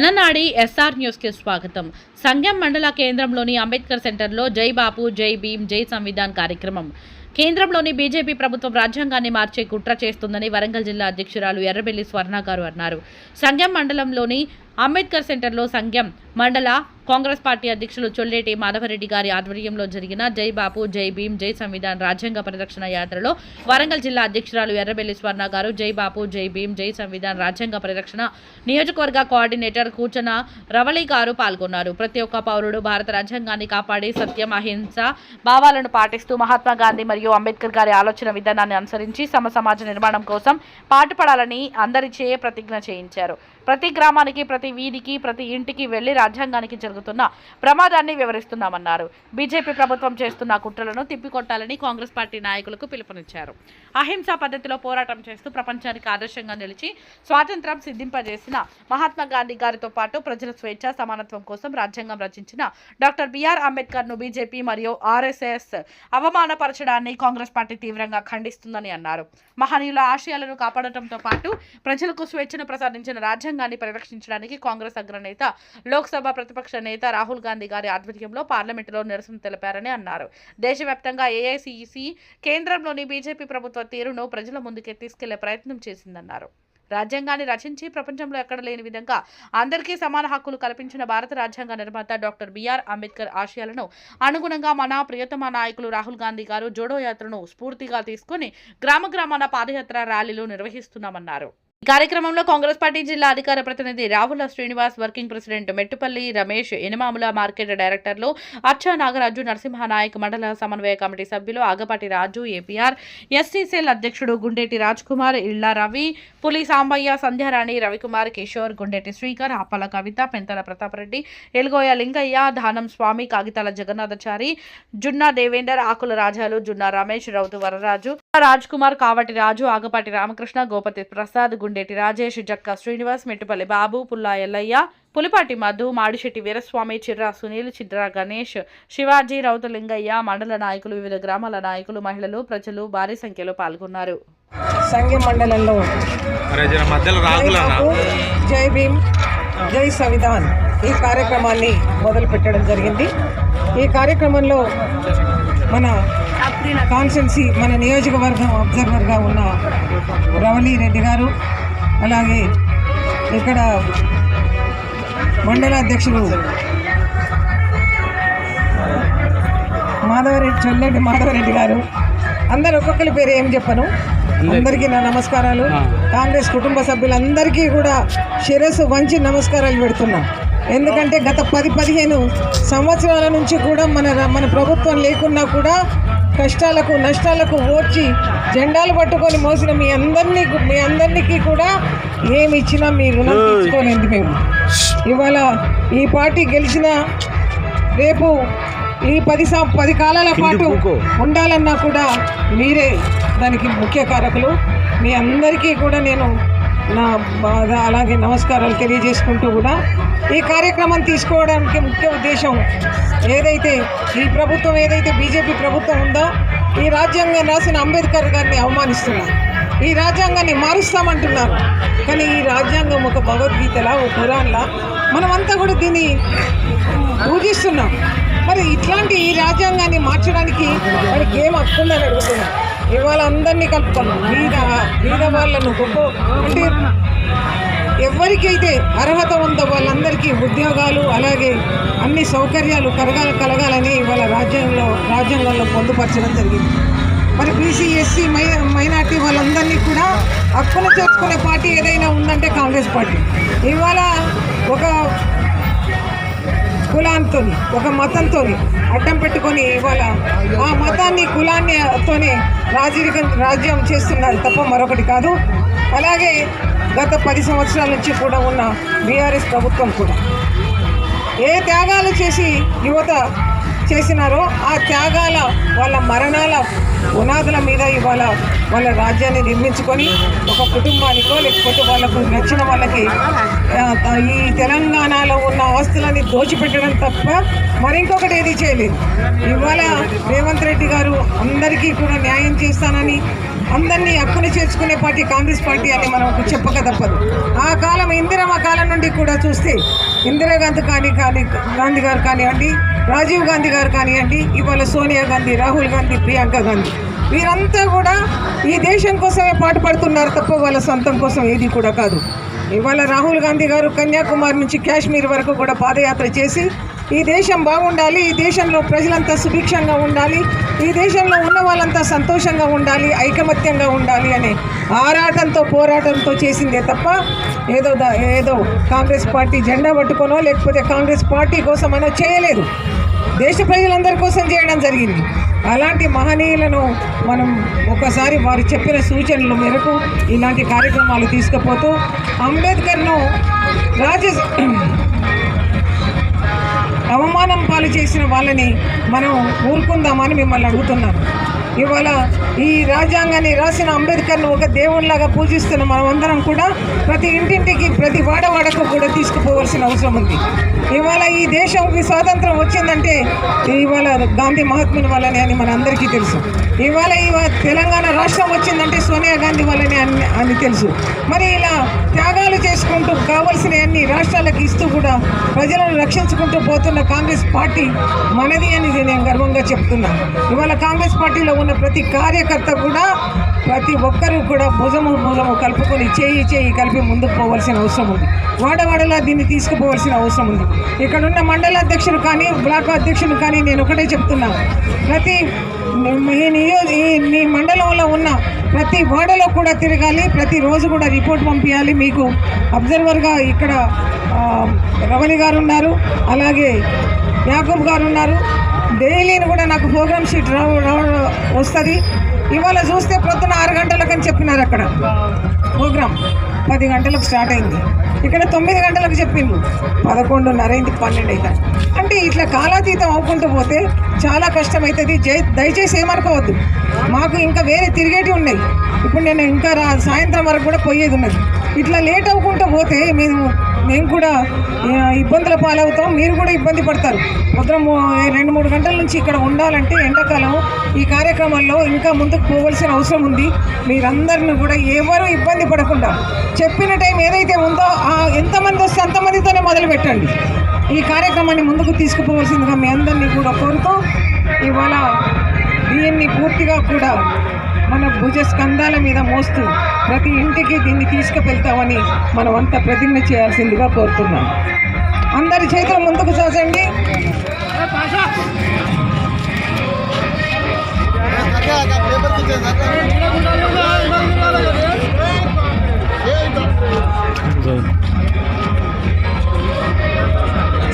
Jananadi SR న్యూస్కి స్వాగతం. సంగం మండల కేంద్రంలోని అంబేద్కర్ సెంటర్లో జై బాపు జై భీమ్ జై సంవిధాన్ కార్యక్రమం. కేంద్రంలోని బీజేపీ ప్రభుత్వం రాజ్యాంగాన్ని మార్చే కుట్ర చేస్తుందని వరంగల్ జిల్లా అధ్యక్షురాలు ఎర్రబెల్లి స్వర్ణ గారు అన్నారు. సంగం మండలంలోని అంబేద్కర్ సెంటర్లో సంఘం మండల కాంగ్రెస్ పార్టీ అధ్యక్షులు చొల్లేటి మాధవరెడ్డి గారి ఆధ్వర్యంలో జరిగిన జై బాపు జై భీం జై సంవిధాన్ రాజ్యాంగ పరిరక్షణ యాత్రలో వరంగల్ జిల్లా అధ్యక్షురాలు ఎర్రబెల్లి స్వర్ణ గారు జై బాపు జై భీం జై సంవిధాన్ రాజ్యాంగ పరిరక్షణ నియోజకవర్గ కోఆర్డినేటర్ కూచన రవళి గారు పాల్గొన్నారు. ప్రతి ఒక్క పౌరుడు భారత రాజ్యాంగాన్ని కాపాడి సత్యం అహింస భావాలను పాటిస్తూ మహాత్మా గాంధీ మరియు అంబేద్కర్ గారి ఆలోచన విధానాన్ని అనుసరించి సమ సమాజ నిర్మాణం కోసం పాటుపడాలని అందరిచే ప్రతిజ్ఞ చేయించారు. ప్రతి గ్రామానికి ప్రతి వీధికి ప్రతి ఇంటికి వెళ్ళి రాజ్యాంగానికి జరుగుతున్న ప్రమాదాన్ని వివరిస్తున్నామన్నారు. బీజేపీ ప్రభుత్వం చేస్తున్న కుట్రలను తిప్పికొట్టాలని కాంగ్రెస్ పార్టీ నాయకులకు పిలుపునిచ్చారు. అహింసా పద్ధతిలో పోరాటం చేస్తూ ప్రపంచానికి ఆదర్శంగా నిలిచి స్వాతంత్రం సిద్ధింపజేసిన మహాత్మా గాంధీ గారితో పాటు ప్రజల స్వేచ్ఛ సమానత్వం కోసం రాజ్యాంగం రచించిన డాక్టర్ బిఆర్ అంబేద్కర్ను బీజేపీ మరియు ఆర్ఎస్ఎస్ అవమానపరచడాన్ని కాంగ్రెస్ పార్టీ తీవ్రంగా ఖండిస్తుందని అన్నారు. మహనీయుల ఆశయాలను కాపాడటంతో పాటు ప్రజలకు స్వేచ్ఛను ప్రసాదించిన రాజ్యాంగాన్ని పరిరక్షించడానికి కాంగ్రెస్ అగ్రనేత లోక్సభ ప్రతిపక్ష నేత రాహుల్ గాంధీ గారి ఆధ్వర్యంలో పార్లమెంటులో నిరసన తెలిపారని అన్నారు. దేశవ్యాప్తంగా ఏఐసిసి కేంద్రంలోని బీజేపీ ప్రభుత్వ తీరును ప్రజల ముందుకే తీసుకెళ్ళే ప్రయత్నం చేసిందన్నారు. రాజ్యాంగాన్ని రచించి ప్రపంచంలో ఎక్కడ లేని విధంగా అందరికీ సమాన హక్కులు కల్పించిన భారత రాజ్యాంగ నిర్మాత డాక్టర్ బిఆర్ అంబేద్కర్ ఆశయాలను అనుగుణంగా మన ప్రియతమ నాయకులు రాహుల్ గాంధీ గారు జోడో యాత్రను స్ఫూర్తిగా తీసుకుని గ్రామ గ్రామాన పాదయాత్ర ర్యాలీలు నిర్వహిస్తున్నామన్నారు. కార్యక్రమంలో కాంగ్రెస్ పార్టీ జిల్లా అధికార ప్రతినిధి Ravula Srinivas working president Mettupalli Ramesh Enamamula market డైరెక్టర్లు అచ్చా నాగరాజు నరసింహనాయక్ మండల సమన్వయ కమిటీ సభ్యులు Agapati Raju APR SC cell అధ్యక్షుడు గుండెటి రాజ్ కుమార్ ఇళ్ళ రవి పులి సాంబయ్య సంధ్యారాణి రవికుమార్ కిషోర్ గుండెటి శ్రీకర్ అప్పల కవిత పెంతల ప్రతాపరెడ్డి ఎలుగోయ లింగయ్య దానం స్వామి కాగితాల జగన్నాథచారి జున్నా దేవేందర్ ఆకుల రాజాలు జున్నా రమేష్ రౌతు వరరాజు రాజ్ కుమార్ కావటి రాజు ఆగపాటి రామకృష్ణ గోపతి ప్రసాద్ గుండె గుండేటి రాజేష్ జక్క శ్రీనివాస్ మెట్టుపల్లి బాబు పుల్లా ఎల్లయ్య పులిపాటి మధు మాడిశెట్టి వీరస్వామి చిర్రా సునీల్ చిద్రా గణేష్ శివాజీ రౌతలింగయ్య మండల నాయకులు వివిధ గ్రామాల నాయకులు మహిళలు ప్రజలు భారీ సంఖ్యలో పాల్గొన్నారు. సంఘం మండలంలో జై భీమ్ జై సంవిధాన్ ఈ కార్యక్రమాన్ని మొదలు పెట్టడం జరిగింది. ఈ కార్యక్రమంలో మన కాన్స్టెన్సీ మన నియోజకవర్గం అబ్జర్వర్గా ఉన్న రవళి రెడ్డి గారు అలాగే ఇక్కడ మండల అధ్యక్షుడు మాధవరెడ్డి చొల్లెడ్డి మాధవరెడ్డి గారు. అందరు ఒక్కొక్కరి పేరు ఏం చెప్పను? అందరికీ. నా నమస్కారాలు. కాంగ్రెస్ కుటుంబ సభ్యులందరికీ కూడా శిరస్సు వంచి నమస్కారాలు పెడుతున్నాం. ఎందుకంటే గత పది పదిహేను సంవత్సరాల నుంచి కూడా మన మన ప్రభుత్వం లేకున్నా కూడా కష్టాలకు నష్టాలకు ఓర్చి జెండాలు పట్టుకొని మోసిన మీ అందరినీ మీ అందరికీ కూడా ఏమి ఇచ్చినా మీ రుణం తీర్చుకోలేదు మేము. ఇవాళ ఈ పార్టీ గెలిచిన రేపు ఈ పది సం పది కాలాల పాటు ఉండాలన్నా కూడా మీరే దానికి ముఖ్య కారకులు. మీ అందరికీ కూడా నేను నా బాధ అలాగే నమస్కారాలు తెలియజేసుకుంటూ కూడా ఈ కార్యక్రమం తీసుకోవడానికి ముఖ్య ఉద్దేశం ఏదైతే ఈ ప్రభుత్వం ఏదైతే బీజేపీ ప్రభుత్వం ఉందో ఈ రాజ్యాంగం రాసిన అంబేద్కర్ గారిని అవమానిస్తున్నారు. ఈ రాజ్యాంగాన్ని మారుస్తామంటున్నారు. కానీ ఈ రాజ్యాంగం ఒక భగవద్గీతలా ఒక పురాణలా మనమంతా కూడా దీన్ని పూజిస్తున్నాం. మరి ఇట్లాంటి ఈ రాజ్యాంగాన్ని మార్చడానికి మనకి ఏం హక్కుందని అడుగుతున్నాం? ఇవాళ అందరినీ కలుపుకున్నాం బీద బీద వాళ్ళను గొప్ప అంటే ఎవరికైతే అర్హత ఉందో వాళ్ళందరికీ ఉద్యోగాలు అలాగే అన్ని సౌకర్యాలు కలగాలి కలగాలని ఇవాళ రాజ్యాంగంలో రాజ్యాంగంలో పొందుపరచడం జరిగింది. మరి బీసీ ఎస్సీ మై మైనార్టీ వాళ్ళందరినీ కూడా హక్కును చేసుకునే పార్టీ ఏదైనా ఉందంటే కాంగ్రెస్ పార్టీ. ఇవాళ ఒక కులాంతో ఒక మతంతో అడ్డం పెట్టుకొని ఇవాళ ఆ మతాన్ని కులాన్నితోనే తోనే రాజ్యం చేస్తున్నారు తప్ప మరొకటి కాదు. అలాగే గత పది సంవత్సరాల నుంచి కూడా ఉన్న బీఆర్ఎస్ ప్రభుత్వం కూడా ఏ త్యాగాలు చేసి యువత చేసినారో ఆ త్యాగాల వాళ్ళ మరణాల పునాదుల మీద ఇవాళ వాళ్ళ రాజ్యాన్ని నిర్మించుకొని ఒక కుటుంబానికో లేకపోతే వాళ్ళకు నచ్చిన వాళ్ళకి ఈ తెలంగాణలో ఉన్న ఆస్తులని దోచిపెట్టడం తప్ప మరింకొకటి ఏది చేయలేదు. ఇవాళ రేవంత్ రెడ్డి గారు అందరికీ కూడా న్యాయం చేస్తానని అందరినీ హక్కుని చేర్చుకునే పార్టీ కాంగ్రెస్ పార్టీ అని మనం చెప్పక తప్పదు. కాలం నుండి కూడా చూస్తే ఇందిరాగాంధీ కానీ కానీ గాంధీ గారు కానివ్వండి రాజీవ్ గాంధీ గారు కానివ్వండి ఇవాళ సోనియా గాంధీ రాహుల్ గాంధీ ప్రియాంక గాంధీ వీరంతా కూడా ఈ దేశం కోసమే పాటుపడుతున్నారు తప్ప వాళ్ళ సొంతం కోసం ఏది కూడా కాదు. ఇవాళ రాహుల్ గాంధీ గారు కన్యాకుమారి నుంచి కాశ్మీర్ వరకు కూడా పాదయాత్ర చేసి ఈ దేశం బాగుండాలి ఈ దేశంలో ప్రజలంతా సుభిక్షంగా ఉండాలి ఈ దేశంలో ఉన్న వాళ్ళంతా సంతోషంగా ఉండాలి ఐకమత్యంగా ఉండాలి అనే ఆరాటంతో పోరాటంతో చేసిందే తప్ప ఏదో దా- ఏదో కాంగ్రెస్ పార్టీ జెండా పట్టుకోనో లేకపోతే కాంగ్రెస్ పార్టీ కోసమనో చేయలేదు. దేశ ప్రజలందరి కోసం చేయడం జరిగింది. అలాంటి మహనీయులను మనం ఒకసారి వారు చెప్పిన సూచనల మేరకు ఇలాంటి కార్యక్రమాలు తీసుకుపోతూ అంబేద్కర్ను రాజ అవమానం పాలు చేసిన వాళ్ళని మనం ఊరుకుందామని మిమ్మల్ని అడుగుతున్నాను ఇవాళ ఈ రాజ్యాంగాన్ని రాసిన అంబేద్కర్ను ఒక దేవునిలాగా పూజిస్తున్న మనమందరం కూడా ప్రతి ఇంటింటికి ప్రతి వాడవాడకు కూడా తీసుకుపోవాల్సిన అవసరం ఉంది. ఇవాళ ఈ దేశంకి స్వాతంత్రం వచ్చిందంటే ఇవాళ గాంధీ మహాత్ముని వల్లనే అని మన అందరికీ తెలుసు. ఇవాళ ఇవాళ తెలంగాణ రాష్ట్రం వచ్చిందంటే సోనియా గాంధీ వల్లనే అని అని తెలుసు. మరి ఇలా త్యాగాలు చేసుకుంటూ కావలసిన అన్ని రాష్ట్రాలకు ఇస్తూ కూడా ప్రజలను రక్షించుకుంటూ పోతున్న కాంగ్రెస్ పార్టీ మనది అని నేను గర్వంగా చెప్తున్నాను ఇవాళ కాంగ్రెస్ పార్టీలో ఉన్న ప్రతి కార్యకర్త కూడా ప్రతి ఒక్కరూ కూడా భుజము భుజము కలుపుకొని చేయి చేయి కలిపి ముందుకు పోవాల్సిన అవసరం ఉంది. వాడవాడలా దీన్ని తీసుకుపోవాల్సిన అవసరం ఉంది. ఇక్కడ ఉన్న మండల అధ్యక్షులు కానీ బ్లాక్ అధ్యక్షుడు కానీ నేను ఒకటే చెప్తున్నాను ప్రతి ఈ నియో ఈ మీ మండలంలో ఉన్న ప్రతి వాడలో కూడా తిరగాలి ప్రతిరోజు కూడా రిపోర్ట్ పంపించాలి మీకు అబ్జర్వర్గా ఇక్కడ రవణి గారు ఉన్నారు. అలాగే యాకూబ్ గారు ఉన్నారు. డైలీని కూడా నాకు ప్రోగ్రామ్ షీట్ రావ వస్తుంది. ఇవాళ చూస్తే ప్రొద్దున ఆరు గంటలకు అని చెప్పినారు అక్కడ. ప్రోగ్రామ్ పది గంటలకు స్టార్ట్ అయింది. ఇక్కడ తొమ్మిది గంటలకు చెప్పిండ్రు. పదకొండున్నర అయింది పన్నెండు అయితే. అంటే ఇట్లా కాలాతీతం అవుకుంటూ పోతే చాలా కష్టమవుతుంది జై- దయచేసి ఏమనుకోవద్దు. మాకు ఇంకా వేరే తిరిగేటివి ఉన్నాయి. ఇప్పుడు నేను ఇంకా రా సాయంత్రం వరకు కూడా పోయేది ఉన్నది. ఇట్లా లేట్ అవ్వకుంటూ పోతే మేము మేము కూడా ఇబ్బందుల పాలవుతాం. మీరు కూడా ఇబ్బంది పడతారు. పొద్దున రెండు మూడు గంటల నుంచి ఇక్కడ ఉండాలంటే ఎండాకాలం ఈ కార్యక్రమంలో ఇంకా ముందుకు పోవలసిన అవసరం ఉంది. మీరందరిని కూడా ఎవరు ఇబ్బంది పడకుండా చెప్పిన టైం ఏదైతే ఉందో ఎంతమంది వస్తే అంతమందితోనే మొదలు పెట్టండి. ఈ కార్యక్రమాన్ని ముందుకు తీసుకుపోవాల్సిందిగా మీ అందరినీ కూడా కోరుతూ ఇవాళ దీన్ని పూర్తిగా కూడా మన భుజ స్కంధాల మీద మోస్తూ ప్రతి ఇంటికి దీన్ని తీసుకువెళ్తామని మనం అంతా ప్రతిజ్ఞ చేయాల్సిందిగా కోరుతున్నాం. అందరి చేతులు ముందుకు చూసండి.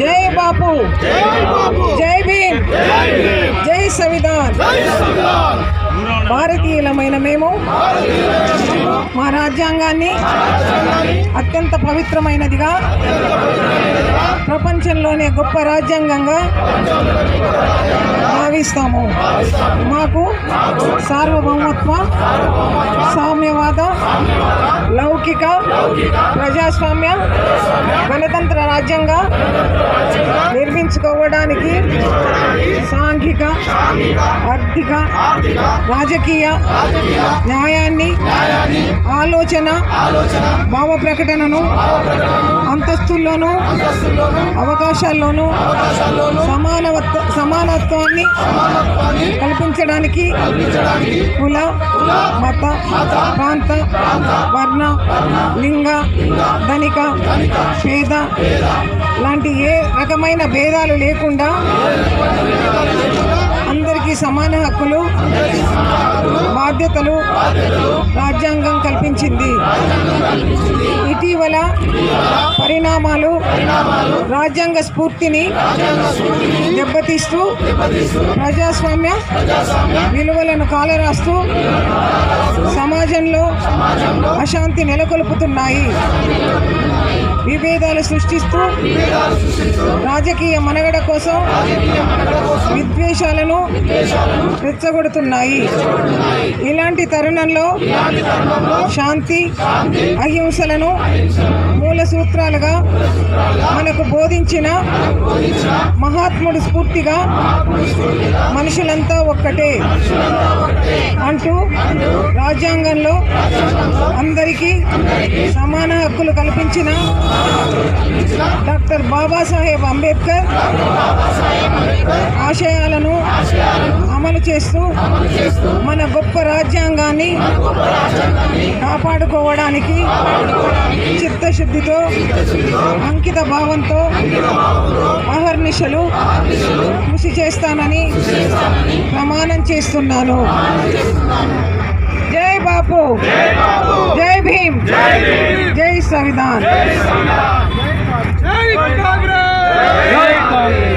జై బాపు. జై భీమ్. జై సంవిధాన్. భారతీయులమైన మేము మా రాజ్యాంగాన్ని అత్యంత పవిత్రమైనదిగా ప్రపంచంలోనే గొప్ప రాజ్యాంగంగా భావిస్తాము. మాకు సార్వభౌమత్వ సామ్యవాద లౌకిక ప్రజాస్వామ్య గణతంత్ర రాజ్యంగా నిర్మించుకోవడానికి సాంఘిక ఆర్థిక రాజకీయ న్యాయాన్ని ఆలోచన భావ ప్రకటనను అంతస్తుల్లోనూ అవకాశాల్లోనూ సమానవత్వ సమానత్వాన్ని కల్పించడానికి కుల మత ప్రాంత వర్ణ లింగ ధనిక పేద లాంటి ఏ రకమైన భేదాలు లేకుండా సమాన హక్కులు బాధ్యతలు రాజ్యాంగం కల్పించింది. ఇటీవల పరిణామాలు రాజ్యాంగ స్ఫూర్తిని దెబ్బతీస్తూ ప్రజాస్వామ్య విలువలను కాలరాస్తూ సమాజంలో అశాంతి నెలకొల్పుతున్నాయి. విభేదాలు సృష్టిస్తూ రాజకీయ మనుగడ కోసం విద్వేషాలను రెచ్చగొడుతున్నాయి. ఇలాంటి తరుణంలో శాంతి అహింసలను మూల సూత్రాలుగా మనకు బోధించిన మహాత్ముడు స్ఫూర్తిగా మనుషులంతా ఒక్కటే అంటూ రాజ్యాంగంలో అందరికీ సమాన హక్కులు కల్పించిన డాక్టర్ బాబాసాహెబ్ అంబేద్కర్ ఆశయాలను అమలు చేస్తూ మన గొప్ప రాజ్యాంగాన్ని కాపాడుకోవడానికి చిత్తశుద్ధితో అంకిత భావంతో అహర్నిశలు కృషి చేస్తానని ప్రమాణం చేస్తున్నాను. बापू। जय भीम। जय संविधान। जय कांग्रेस।